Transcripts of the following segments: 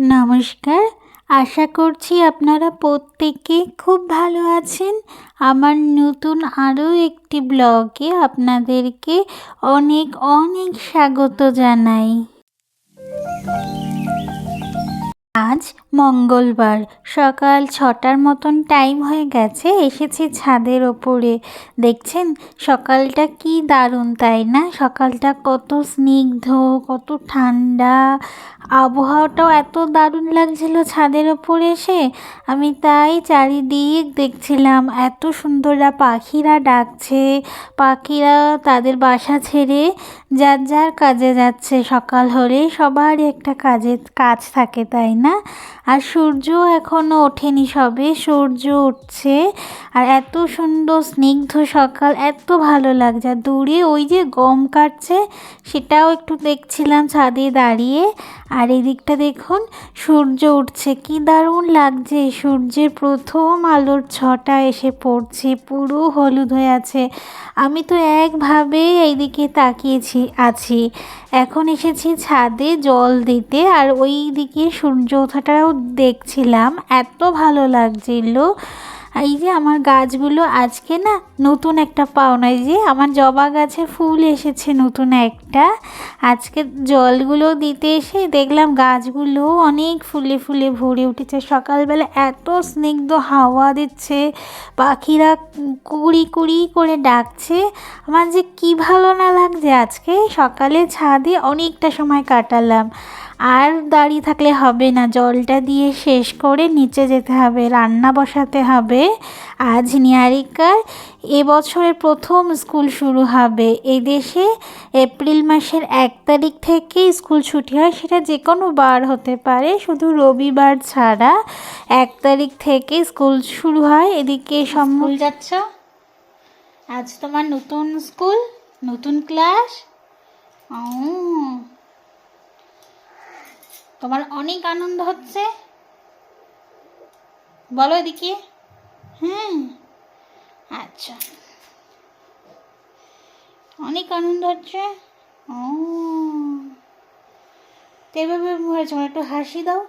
নমস্কার। আশা করছি আপনারা প্রত্যেকে খুব ভালো আছেন। আমার নতুন আরও একটি ব্লগে আপনাদেরকে অনেক অনেক স্বাগত জানাই। আজ মঙ্গলবার সকাল ছটার মতন টাইম হয়ে গেছে, এসেছি ছাদের ওপরে। দেখছেন, সকালটা কি দারুণ, তাই না? সকালটা কত স্নিগ্ধ, কত ঠান্ডা। আবহাওয়াটাও এত দারুণ লাগছিল ছাদের ওপরে এসে। আমি তাই চারিদিক দেখছিলাম, এত সুন্দররা পাখিরা ডাকছে, পাখিরা তাদের বাসা ছেড়ে যার যার কাজে যাচ্ছে। সকাল হলে সবারই একটা কাজে, কাজ থাকে, তাই না? আর সূর্য এখনও ওঠেনি সবে, সূর্য উঠছে। আর এত সুন্দর স্নিগ্ধ সকাল, এত ভালো লাগছে। আর দূরে ওই যে গম কাটছে, সেটাও একটু দেখছিলাম ছাদে দাঁড়িয়ে। আর এদিকটা দেখুন, সূর্য উঠছে। কি দারুণ লাগছে, সূর্যের প্রথম আলোর ছটা এসে পড়ছে, পুরো হলুদ হয়ে আছে। আমি তো একভাবে এইদিকে তাকিয়েছি, আছি। এখন এসেছি ছাদে জল দিতে, আর ওই দিকে সূর্য ওঠাটাও দেখছিলাম, এত ভালো লাগছিল। এই যে আমার গাছগুলো আজকে না নতুন একটা পাওনা যে আমার জবা গাছে ফুল এসেছে নতুন একটা। আজকে জলগুলো দিতে এসে দেখলাম গাছগুলো অনেক ফুলে ফুলে ভরে উঠেছে। সকালবেলা এত স্নিগ্ধ হাওয়া দিচ্ছে, পাখিরা কুড়ি কুড়ি করে ডাকছে। আমার যে কী ভালো না লাগছে আজকে সকালে ছাদে অনেকটা সময় কাটালাম। আর দাঁড়িয়ে থাকলে হবে না। জলটা দিয়ে শেষ করে নিচে যেতে হবে, রান্না বসাতে হবে। আজ নিয়ারিকার এবছরের প্রথম স্কুল শুরু হবে। এই দেশে এপ্রিল মাসের এক তারিখ থেকে স্কুল ছুটি হয়, সেটা যে কোনো বার হতে পারে, শুধু রবিবার ছাড়া এক তারিখ থেকে স্কুল শুরু হয়। এদিকে স্কুল যাচ্ছ? আজ তোমার নতুন স্কুল, নতুন ক্লাস? ও তোমার অনেক আনন্দ হচ্ছে বলো এদিকে হ্যাঁ আচ্ছা অনেক আনন্দ হচ্ছে ও তো এভাবে হয়েছে একটু হাসি দাও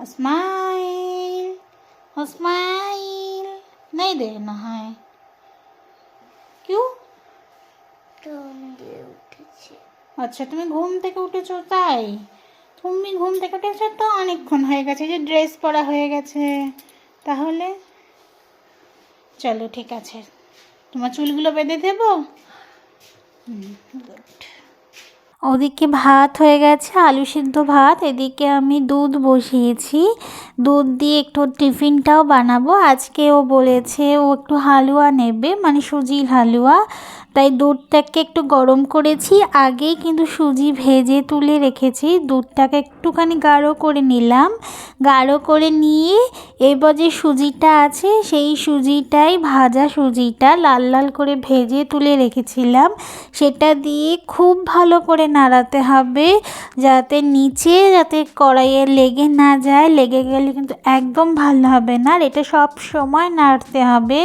স্মাইল স্মাইল नहीं देना है क्यों আচ্ছা তুমি ঘুম থেকে উঠেছো তাই তুমি ঘুম থেকে উঠেছো তো অনেকক্ষণ হয়ে গেছে যে ড্রেস পরা হয়ে গেছে। তাহলে চলো, ঠিক আছে। তোমার চুলগুলো বেঁধে দেবো? ওদিকে ভাত হয়ে গেছে, আলু সিদ্ধ ভাত। এদিকে আমি দুধ বসিয়েছি। দুধ দিয়ে একটু টিফিনটাও বানাবো। আজকে ও বলেছে ও একটু হালুয়া নেবে মানে সুজির হালুয়া। তাই দুধটাকে একটু গরম করেছি, আগেই কিন্তু সুজি ভেজে তুলে রেখেছি। দুধটাকে একটুখানি গাঢ় করে নিলাম। গাঢ় করে নিয়ে এবার যে সুজিটা আছে, সেই সুজিটাই, ভাজা সুজিটা লাল লাল করে ভেজে তুলে রেখেছিলাম। সেটা দিয়ে খুব ভালো করে নাড়াতে হবে, যাতে নিচে যাতে কড়াইয়ে লেগে না যায়। লেগে গেলে কিন্তু একদম ভালো হবে না, আর এটা সব সময় নাড়তে হবে,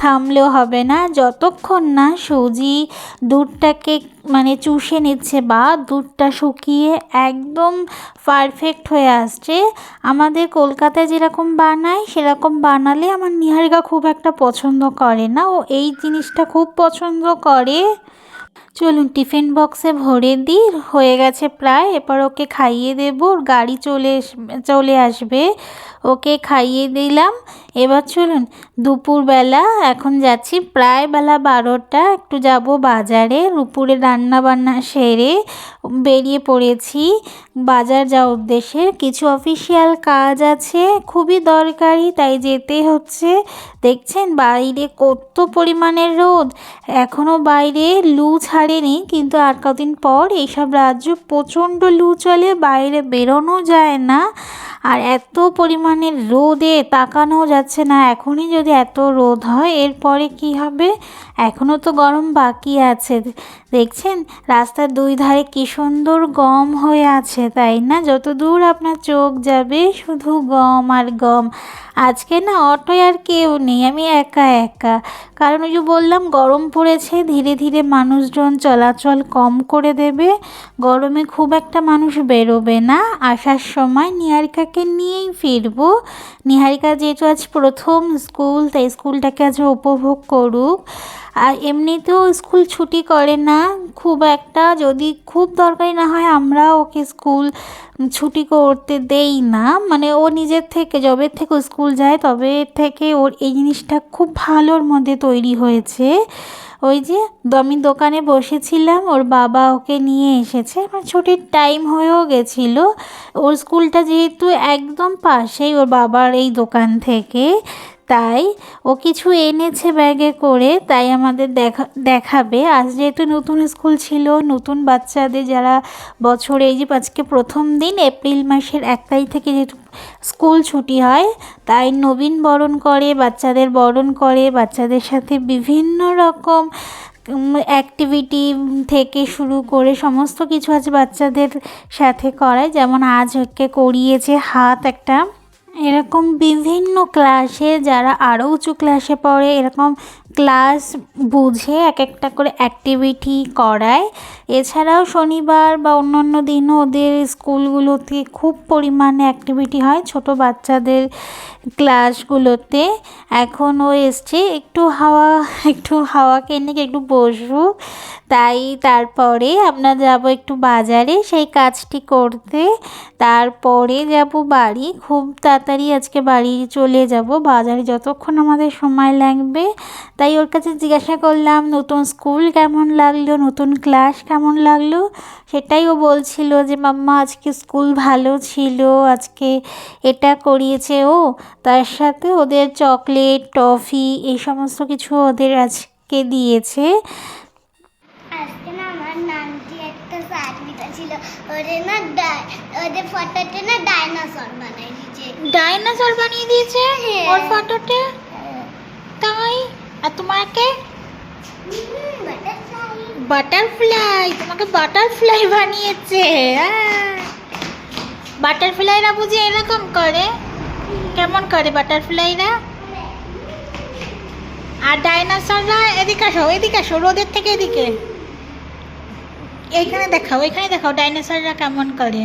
থামলেও হবে না। যতক্ষণ না সুজি দুধটাকে মানে চুষে নিচ্ছে বা দুধটা শুকিয়ে একদম পারফেক্ট হয়ে আসছে। আমাদের কলকাতায় যেরকম বানায়, সেরকম বানালে আমার নিহারিকা খুব একটা পছন্দ করে না। ও এই জিনিসটা খুব পছন্দ করে। চলুন টিফিন বক্সে ভরে দিই, হয়ে গেছে প্রায়। এবার ওকে খাইয়ে দেবো, ওর গাড়ি চলে চলে আসবে। ওকে খাইয়ে দিলাম। এবার চলুন, দুপুরবেলা, এখন যাচ্ছি প্রায় বেলা বারোটা। একটু যাব বাজারে, দুপুরে রান্না বান্না সেরে বেরিয়ে পড়েছি বাজার যাওয়ার উদ্দেশ্যে। কিছু অফিসিয়াল কাজ আছে, খুবই দরকারি, তাই যেতে হচ্ছে। দেখছেন, বাইরে কত পরিমাণের রোদ। এখনও বাইরে লু ছাড়েনি কিন্তু আর কদিন পর এইসব রাজ্য প্রচণ্ড লু চলে বাইরে বেরোনো যায় না। আর এত পরিমাণে রোদে তাকানো যাচ্ছে না। এখনই যদি এত রোদ হয়, এরপরে কি হবে? এখনও তো গরম বাকি আছে। দেখছেন, রাস্তার দুই ধারে কি সুন্দর গম হয়ে আছে, তাই না? যত দূর আপনার চোখ যাবে, শুধু গম আর গম। আজকে না অটোয় আর কেউ নেই, আমি একা একা। কারণ ওই যে বললাম, গরম পড়েছে, ধীরে ধীরে মানুষজন চলাচল কম করে দেবে। গরমে খুব একটা মানুষ বেরোবে না। আসার সময় নিহারিকাকে নিয়েই ফিরবো। নিহারিকা যেহেতু আজ প্রথম স্কুল, তাই স্কুলটাকে আজ উপভোগ করুক। আর এমনিতেও স্কুল ছুটি করে না। খুব একটা যদি খুব দরকারি না হয় আমরা ওকে স্কুল ছুটি করতে দেই না। মানে ও নিজের থেকে যবে থেকে স্কুল যায়, তবে থেকে ওর এই জিনিসটা খুব ভালোর মধ্যে তৈরি হয়েছে। ওই যে আমি দোকানে বসেছিলাম, ওর বাবা ওকে নিয়ে এসেছে। আমার ছুটির টাইম হয়েও গেছিল। ওর স্কুলটা যেহেতু একদম পাশেই ওর বাবার এই দোকান থেকে। তাই ও কিছু এনেছে ব্যাগে করে, তাই আমাদের দেখা, দেখাবে। আজ যেহেতু নতুন স্কুল ছিল, নতুন বাচ্চাদের যারা বছরে, এই যে আজকে প্রথম দিন, এপ্রিল মাসের এক তারিখ থেকে যেহেতু স্কুল ছুটি হয়, তাই নবীন বরণ করে, বাচ্চাদের বরণ করে, বাচ্চাদের সাথে বিভিন্ন রকম অ্যাক্টিভিটি থেকে শুরু করে সমস্ত কিছু আজ বাচ্চাদের সাথে করায়। যেমন আজ ওকে করিয়েছে হাত একটা। এরকম বিভিন্ন ক্লাসে যারা আরও উঁচু ক্লাসে পড়ে এরকম ক্লাস বুঝে এক একটা করে অ্যাক্টিভিটি করায়। এছাড়াও শনিবার বা অন্যান্য দিনও ওদের স্কুলগুলোতে খুব পরিমাণে অ্যাক্টিভিটি হয় ছোট বাচ্চাদের ক্লাসগুলোতে। এখন ও এসছে, একটু হাওয়া একটু হাওয়া কেনে একটু বসুক। তাই তারপরে আমরা যাব একটু বাজারে, সেই কাজটি করতে। তারপরে যাব বাড়ি, খুব তাড়াতাড়ি আজকে বাড়ি চলে যাব। বাজারে যতক্ষণ আমাদের সময় লাগবে তাই ওর কাছে জিজ্ঞাসা করলাম নতুন স্কুল কেমন লাগল? নতুন ক্লাস কেমন লাগল? সেটাই ও বলছিল যে মাম্মা আজকে স্কুল ভালো ছিল আজকে এটা করিয়েছে ও। তার সাথে ওদের চকলেট টফি এই সমস্ত কিছু ওদের আজকে দিয়েছে। আজকে না আমার নানটি একটা ছিল। ওদের না ওদের ফটোতে না ডাইনোসর বানাই দিয়েছে। ডাইনোসর বানিয়ে দিয়েছে হ্যাঁ। ওর ফটোতে? তাই? আর তোমাকে? বাটারফ্লাই তোমাকে বাটারফ্লাই বানিয়েছে বাটারফ্লাইরা বুঝি এরকম করে? কেমন করে বাটারফ্লাইরা আর ডাইনোসররা এদিকে আসো এদিকে আসো রোদের থেকে এদিকে। এইখানে দেখাও এখানে দেখাও ডাইনোসররা কেমন করে?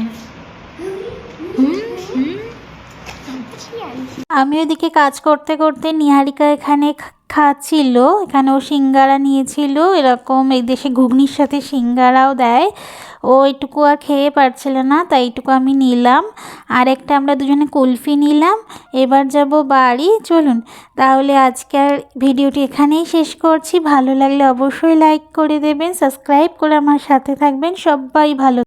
আমি ওদিকে কাজ করতে করতে নিহারিকা এখানে খাচ্ছিল, এখানে ও সিঙ্গারা নিয়েছিল, এরকম এই দেশে ঘুগনির সাথে সিঙ্গারাও দেয়। ও এটুকু আর খেয়ে পারছিল না, তাই এইটুকু আমি নিলাম। আর একটা আমরা দুজনে কুলফি নিলাম। এবার যাব বাড়ি। চলুন, তাহলে আজকের ভিডিওটি এখানেই শেষ করছি। ভালো লাগলে অবশ্যই লাইক করে দেবেন সাবস্ক্রাইব করে আমার সাথে থাকবেন। সবাই ভালো